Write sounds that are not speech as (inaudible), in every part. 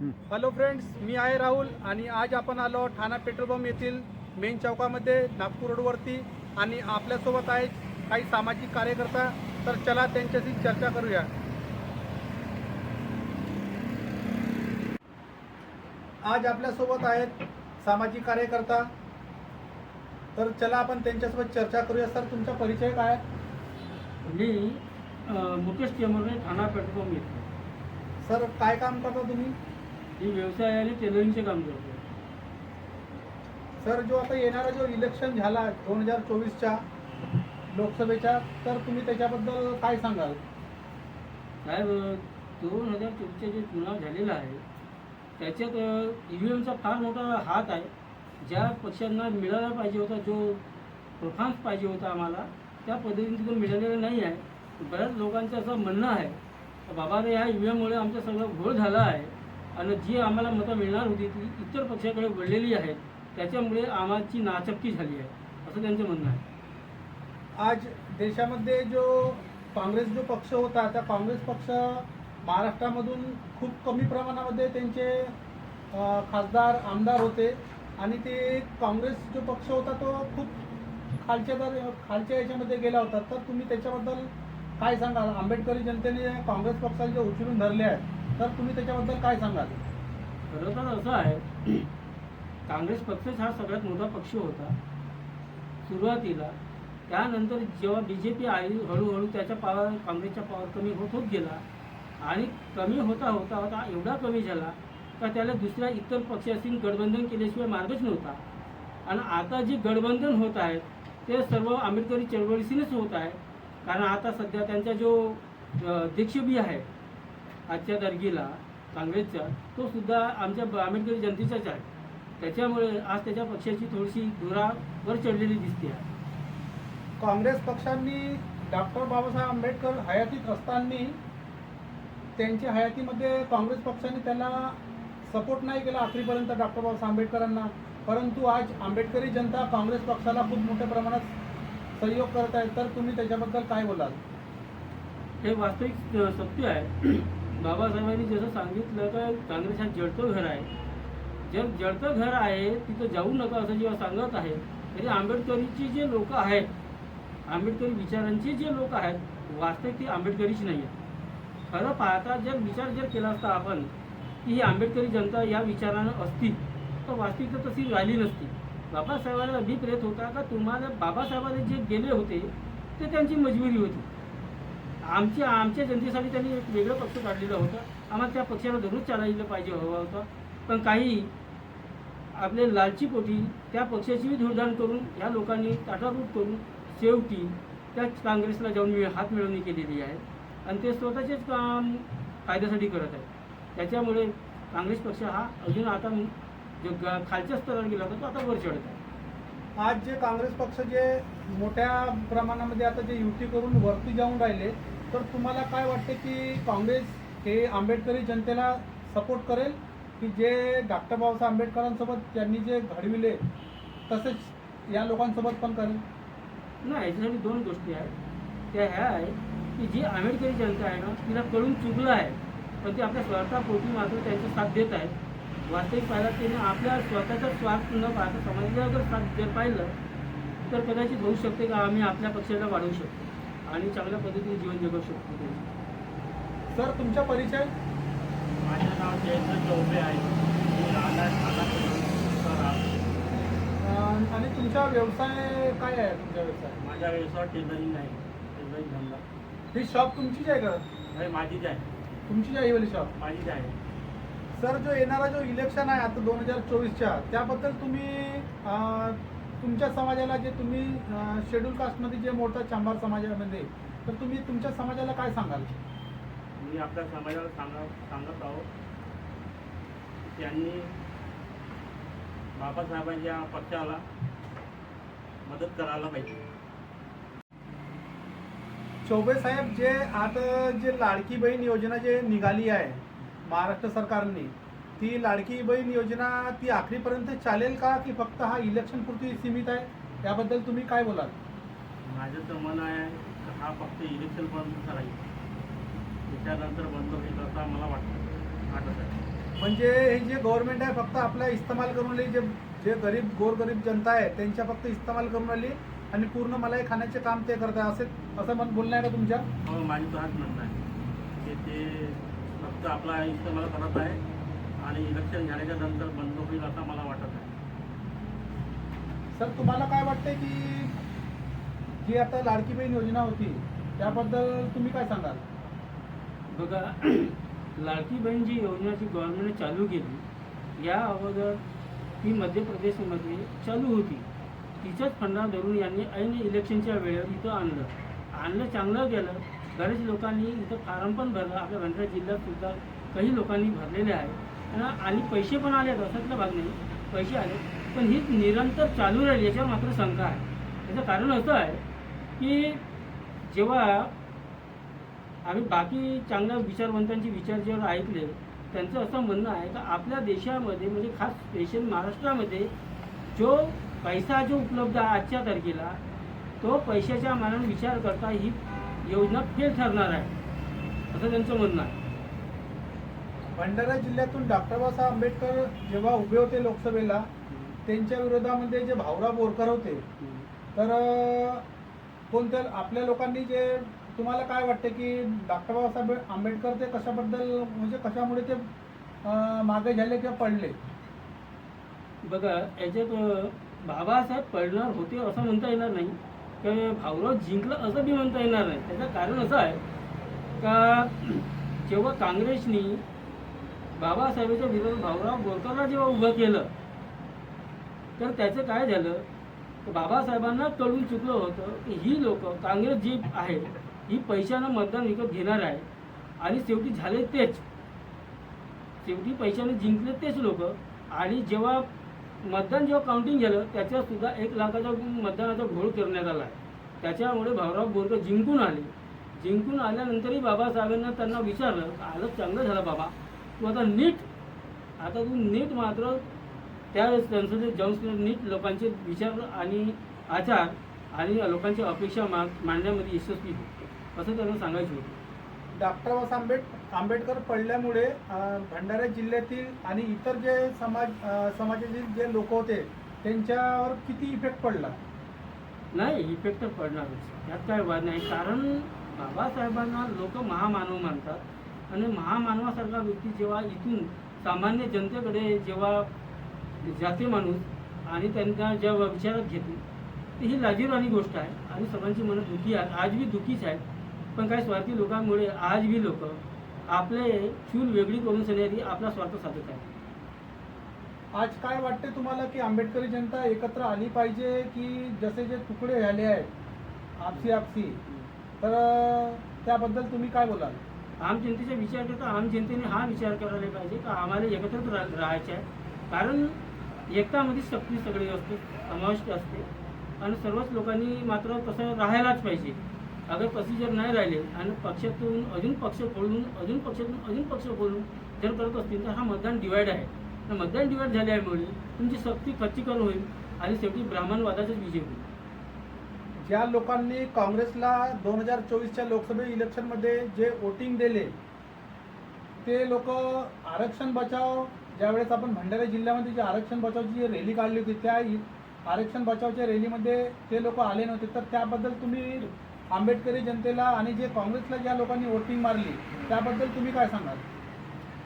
Hello friends मी आहे राहुल आणि आज आपण आलो ठाणा पेट्रोल पंप येथील मेन चौकामध्ये नागपूर रोडवरती. आणि आपल्यासोबत आहे काही सामाजिक कार्यकर्ता तर चला त्यांच्याशी चर्चा करूया. आज आपल्यासोबत आहेत सामाजिक कार्यकर्ता. तर चला आपण त्यांच्यासोबत चर्चा करूया. सर तुमचा परिचय काय आहे? मी मुकेश चेंबरने ठाणा पेट्रोल पंप येतो सर काय काम करता तुम्ही? मी व्यवसाय आणि टेलरिंगचे काम करतो सर जो आता येणारा जो इलेक्शन झाला दोन हजार चोवीसच्या लोकसभेच्या तर तुम्ही त्याच्याबद्दल काय सांगाल? साहेब दोन हजार चोवीसचे जे चुनाव झालेला आहे त्याच्यात ई व्ही एमचा फार मोठा हात आहे. ज्या पक्षांना मिळाला पाहिजे होता जो परफॉर्मन्स पाहिजे होता आम्हाला त्या पद्धतीने तिथून मिळालेलं नाही आहे. बऱ्याच लोकांचं असं म्हणणं आहे बाबा रे ह्या ई व्ही एममुळे आमचं सगळं घोळ झाला आहे. आणि जी आम्हाला मतं मिळणार होती ती इतर पक्षाकडे वळलेली आहे त्याच्यामुळे आम्हाची नाचक्की झाली आहे. असं त्यांचं म्हणणं आहे. आज देशामध्ये जो काँग्रेस जो पक्ष होता त्या काँग्रेस पक्ष महाराष्ट्रामधून खूप कमी प्रमाणामध्ये त्यांचे खासदार आमदार होते. आणि ते काँग्रेस जो पक्ष होता तो खूप खालच्या दर खालच्या याच्यामध्ये गेला होता. तर तुम्ही त्याच्याबद्दल काय सांगाल? आंबेडकरी जनतेने काँग्रेस पक्षाला जे उचलून धरले आहेत. तर तुम्ही त्याच्याबद्दल काय सांगाल? खरं तर असं आहे काँग्रेस पक्षच हा सगळ्यात मोठा पक्ष होता. सुरुवातीला त्यानंतर जेव्हा बी जे पी आली हळूहळू त्याच्या पावर काँग्रेसचा पावर कमी होत होत गेला आणि कमी होता होता होता एवढा कमी झाला का त्याला दुसऱ्या इतर पक्षाशी गठबंधन केल्याशिवाय मार्गच नव्हता. आणि आता जे गठबंधन होत आहे ते सर्व आंबेडकरी चळवळीशीनच होत आहे. कारण आता सध्या त्यांचा जो दीक्षबी अध्यक्ष बी आहे आजच्या तारखेला काँग्रेसचा तो सुद्धा आमच्या आंबेडकरी जनतेचाच आहे. त्याच्यामुळे आज त्याच्या पक्षाची थोडीशी धुरा वर चढलेली दिसते. आहे काँग्रेस पक्षांनी डॉक्टर बाबासाहेब आंबेडकर हयातीत असताना त्यांच्या हयातीमध्ये काँग्रेस पक्षाने त्यांना सपोर्ट नाही केला अखेरीपर्यंत डॉक्टर बाबासाहेब आंबेडकरांना. परंतु आज आंबेडकरी जनता काँग्रेस पक्षाला खूप मोठ्या प्रमाणात सहयोग करत आहे. तर तुम्ही त्याच्याबद्दल काय बोलाल? हे वास्तविक सत्य आहे. बाबासाहेबांनी जसं सांगितलं का काँग्रेस हा जडतं घर आहे. जर जडतं घर आहे तिथं जाऊ नका असं जेव्हा सांगत आहे तरी आंबेडकरीची जे लोक आहेत आंबेडकरी विचारांचे जे लोक आहेत वास्तविक ती आंबेडकरीच नाही आहेत. खरं पाहता जर विचार जर केला असता आपण की ही आंबेडकरी जनता या विचारानं असती तर वास्तविक तर तशी राहिली नसती. बाबासाहेबांना अभिप्रेत होता का तुम्हाला बाबासाहेबांनी जे गेले होते ते त्यांची मजबुरी होती. आमची आमच्या जनतेसाठी त्यांनी एक वेगळं पक्ष काढलेलं होतं. आम्हाला त्या पक्षाला धरून चालायला पाहिजे हवं होतं. पण काही आपले लालची पोटी त्या पक्षाचीही धुळधाण करून ह्या लोकांनी ताटारूट करून शेवटी त्या काँग्रेसला जाऊन मिळ हात मिळवणी केलेली आहे. आणि ते स्वतःचेच काम फायद्यासाठी करत आहेत. त्याच्यामुळे काँग्रेस पक्ष हा अजून आता जो खालच्या स्तरावर गेला होता तो आता वर चढत आहे. आज जे काँग्रेस पक्ष जे मोठ्या प्रमाणामध्ये आता जे युती करून वरती जाऊन राहिले तर तुम्हाला काय वाटते की काँग्रेस हे आंबेडकरी जनतेला सपोर्ट करेल? की जे डॉक्टर बाबासाहेब आंबेडकरांसोबत त्यांनी जे घडविले तसेच या लोकांसोबत पण करेल? नाही याच्यासाठी दोन गोष्टी आहेत. त्या ह्या आहे की जी आंबेडकरी जनता आहे ना तिला कळून चुकलं आहे. पण ते आपल्या स्वार्थापोटी मात्र त्यांचा साथ देत आहेत वास्तविक पाहिला त्यांनी आपल्या स्वतःचा स्वार्थ न पाहता समाजाला जर साथ जर पाहिलं तर कदाचित होऊ शकते का आम्ही आपल्या पक्षाला वाढवू शकतो? आणि चांगल्या पद्धतीने जीवन जगू शकतो सर तुमचा परिचय? माझं नाव जयेंद्र चौबे आहे. मी राहणार ठाणा परिसरात. अं, आणि तुमचा व्यवसाय काय आहे? तुमचा व्यवसाय? माझा व्यवसाय टेलरिंग आहे. टेलरिंग धंदा. ही शॉप तुमचीच आहे का? हे माझीच आहे. तुमचीच आहे ही वाली शॉप माझीच आहे. सर जो येणारा जो इलेक्शन आहे आता दोन हजार चोवीसच्या त्याबद्दल तुम्ही अं, तुमच्या समाजाला जे तुम्ही शेड्यूल कास्टमध्ये जे मोठा चांभार समाजामध्ये तर तुम्ही तुमच्या समाजाला काय सांगाल? मी आपल्या समाजाला सांगा सांगत आहो. की त्यांनी बाबासाहेबांच्या पक्षाला मदत करायला पाहिजे. चौबे साहेब जे आता जे लाडकी बहीण योजना जे निघाली आहे महाराष्ट्र सरकारने ती लाडकी बहीण योजना ती आखरीपर्यंत चालेल का की फक्त हा इलेक्शन पुरती सीमित आहे? त्याबद्दल तुम्ही काय बोलाल? माझं तर मन आहे की हा फक्त इलेक्शनपर्यंत राहील. त्याच्यानंतर बंद होईल असं मला वाटतं. वाटत आहे. म्हणजे हे जे गव्हर्नमेंट आहे फक्त आपला इस्तेमाल करून राहिली जे जे गरीब गोरगरीब जनता आहे त्यांच्या फक्त इस्तेमाल करून राहिली आणि पूर्ण मलाई खाण्याचे काम ते करत आहे. असे असं मन बोलणं आहे का तुमच्या? हो माझी तर हाच म्हणणं आहे. की ते फक्त आपला इस्तेमाल करत आहे. आणि इलेक्शन झाल्याच्यानंतर बंद होईल असं मला वाटत आहे. सर तुम्हाला काय वाटतंय की जी आता लाडकी बहीण योजना होती त्याबद्दल तुम्ही काय सांगाल? बघा (clears throat) लाडकी बहीण जी योजना जी गव्हर्नमेंटने चालू केली या अगोदर ती मध्य प्रदेशमध्ये चालू होती. तिच्याच फंडा धरून यांनी ऐन इलेक्शनच्या वेळेवर इथं आणलं. आणलं चांगलं केलं. बरेच लोकांनी इथं फार्म पण भरलं. आपल्या भंडारा जिल्ह्यात सुद्धा काही लोकांनी भरलेले आहे आणि- पैसे पण आले असातला भाग नाही. पैसे आले पण ही निरंतर चालू राहील याच्यावर मात्र शंका आहे. याचं कारण असं आहे की जेव्हा आम्ही बाकी चांगल्या विचारवंतांचे विचार जेव्हा ऐकले त्यांचं असं म्हणणं आहे का आपल्या देशामध्ये म्हणजे खास स्पेशल महाराष्ट्रामध्ये जो पैसा जो उपलब्ध आहे आजच्या तारखेला तो पैशाच्या मानाने विचार करता ही योजना फेल ठरणार आहे. असं त्यांचं म्हणणं आहे. भंडारा जिल्ह्यातून डॉक्टर बाबासाहेब आंबेडकर जेव्हा उभे होते लोकसभेला त्यांच्या विरोधामध्ये जे भाऊराव बोरकर होते तर कोणत्या आपल्या लोकांनी जे तुम्हाला काय वाटते की डॉक्टर बाबासाहेब आंबेडकर ते कशाबद्दल म्हणजे कशामुळे ते मागे झाले किंवा पडले? बघा याच्यात बाबासाहेब पडणार होते असं म्हणता येणार नाही. की भाऊराव जिंकलं असं बी म्हणता येणार नाही. त्याचं कारण असं आहे का जेव्हा काँग्रेसनी बाबासाहेबांच्या विरोधात भाऊराव बोरकरला जेव्हा उभं केलं तर त्याचं काय झालं? तर बाबासाहेबांना कळून चुकलं होतं की ही लोक काँग्रेस जी आहे ही पैशानं मतदान विकत घेणार आहे आणि शेवटी झाले तेच. शेवटी पैशाने जिंकले तेच लोक. आणि जेव्हा मतदान जेव्हा काउंटिंग झालं त्याच्यासुद्धा एक लाखाचा मतदानाचा घोळ करण्यात आला. त्याच्यामुळे भाऊराव बोरकर जिंकून आले. जिंकून आल्यानंतरही बाबासाहेबांना त्यांना विचारलं आलं चांगलं झालं बाबा. तू आता नीट आता तू नीट मात्र त्या संसदेत जाऊन नीट लोकांचे विचार आणि आचार आणि लोकांच्या अपेक्षा मा मांडण्यामध्ये यशस्वी हो असं त्यांना सांगायचं होतं. डॉक्टर बाबासाहेब आंबेड आंबेडकर पडल्यामुळे भंडारा जिल्ह्यातील आणि इतर जे समाज समाजातील जे लोक होते त्यांच्यावर किती इफेक्ट पडला? नाही इफेक्ट तर पडणारच. यात काय वाद नाही. कारण बाबासाहेबांना लोक महामानव मानतात. आणि महामानवासारखा व्यक्ती जेव्हा इथून सामान्य जनतेकडे जेव्हा जाते माणूस आणि त्यांना जेव्हा विचारात घेते तर ही लाजीरवाणी गोष्ट आहे. आणि सर्वांची मनं दुःखी आहेत. आज बी दुःखीच आहेत. पण काही स्वार्थी लोकांमुळे आज बी लोक आपले चूल वेगळी करून सण्याआधी आपला स्वार्थ साधत आहे आज काय वाटते तुम्हाला की आंबेडकरी जनता एकत्र आली पाहिजे की जसे जे तुकडे झाले आहेत आपसी आपसी? तर त्याबद्दल तुम्ही काय बोलाल? आम जनतेचा विचार करता आम जनतेने हा विचार करायला पाहिजे का आम्हाला एकत्रच रा राहायचे आहे. कारण एकतामध्ये शक्ती सगळी असते समाविष्ट असते. आणि सर्वच लोकांनी मात्र तसं राहायलाच पाहिजे. अगर तसे जर नाही राहिले आणि पक्षातून अजून पक्ष फोडून अजून पक्षातून अजून पक्ष फोडून जर करत असतील तर हा मतदान डिवाईड आहे. मतदान डिवाईड झाल्यामुळे तुमची शक्ती खच्चीकरण होईल आणि शेवटी ब्राह्मणवादाचाच विजय होईल. ज्या लोकांनी काँग्रेसला दोन हजार चोवीसच्या लोकसभा इलेक्शनमध्ये जे वोटिंग दिले ते लोक आरक्षण बचाव ज्यावेळेस आपण भंडारा जिल्ह्यामध्ये जे आरक्षण बचावची जी रॅली काढली होती त्या आरक्षण बचावच्या रॅलीमध्ये ते लोक आले नव्हते. तर त्याबद्दल तुम्ही आंबेडकरी जनतेला आणि जे काँग्रेसला ज्या लोकांनी वोटिंग मारली त्याबद्दल तुम्ही काय सांगाल?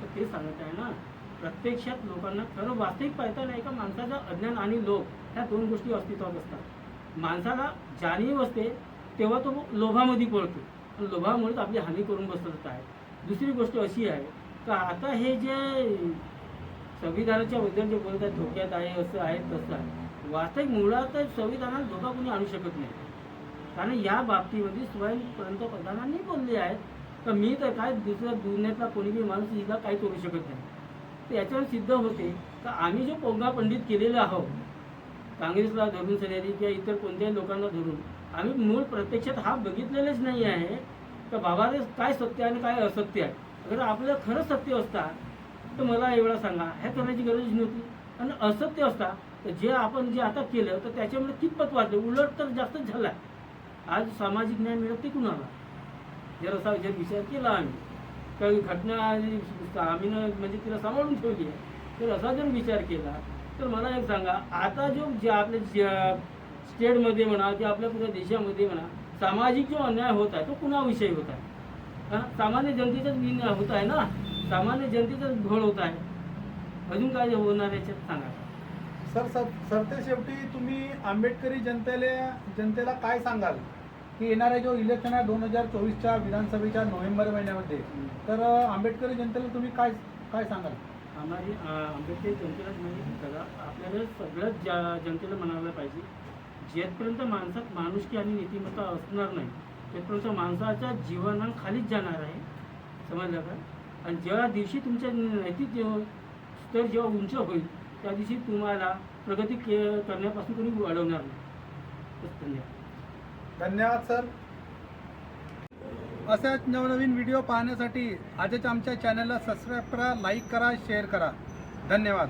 तर ते सांगत आहे ना प्रत्यक्षात लोकांना खरं वास्तविक पाहता नाही का माणसाचा अज्ञान आणि लोभ ह्या दोन गोष्टी अस्तित्वात असतात. माणसाला जाणीव असते तेव्हा तो लोभामध्ये पळतो. आणि लोभामुळेच आपली हानी करून बसत आहे. दुसरी गोष्ट अशी आहे का आता हे जे संविधानाच्या बद्दल जे बोलत आहेत धोक्यात आहे असं आहे तसं आहे. वास्तविक मुळात संविधानात धोका कोणी आणू शकत नाही. कारण या बाबतीमध्ये स्वयं पंतप्रधानांनी बोलले आहेत तर मी तर काय दुसऱ्या दुनियातला कोणीही माणूस हिला काही करू शकत नाही. तर याच्यावर सिद्ध होते का आम्ही जो पोंगा पंडित केलेला आहोत काँग्रेसला धरून सन्यारी किंवा इतर कोणत्याही लोकांना धरून. आम्ही मूळ प्रत्यक्षात हा बघितलेलेच नाही आहे. का बाबा काय सत्य आहे आणि काय असत्य? आहे अगर आपलं खरं सत्य असता तर मला एवढा सांगा. ह्या करण्याची गरज नव्हती. आणि असत्य असता तर जे आपण जे आता केलं तर त्याच्यामुळे कितपत वाढले? उलट तर जास्तच झाला आज सामाजिक न्याय मिळत ते कुणाला. जर असा जर विचार केला आम्ही काही घटना आम्ही म्हणजे तिला सांभाळून ठेवली आहे. तर असा जर विचार केला तर मला एक सांगा आता जो जे आपल्या स्टेटमध्ये म्हणा किंवा आपल्या पुऱ्या देशामध्ये म्हणा सामाजिक जो अन्याय होत आहे तो कुणाविषयी होत आहे? हा? सामान्य जनतेचाच विन होत आहे ना? सामान्य जनतेचाच घोळ होत आहे. अजून काय होणार याच्यात सांगा. सर सर सरते शेवटी तुम्ही आंबेडकरी जनतेला जनतेला काय सांगाल? की येणाऱ्या जो इलेक्शन आहे दोन हजार चोवीसच्या विधानसभेच्या नोव्हेंबर महिन्यामध्ये तर आंबेडकरी जनतेला तुम्ही काय काय सांगाल? आम्हाला आंबेडकर जनतेला म्हणजे दादा आपल्याला सगळ्याच ज्या जनतेला म्हणायला पाहिजे जेथपर्यंत माणसात माणुसकी आणि नीतिमत्ता असणार नाही तेथपर्यंत माणसाच्या जीवनात खालीच जाणार आहे. समजलं का? आणि ज्या दिवशी तुमच्या नैतिक स्तर जेव्हा उंच होईल त्या दिवशी तुम्हाला प्रगती के करण्यापासून कोणी अडवणार नाही. धन्यवाद. धन्यवाद सर. अशाच नवनवीन व्हिडिओ पाहण्यासाठी आजच आमच्या चॅनलला सबस्क्राईब करा लाईक करा शेअर करा. धन्यवाद.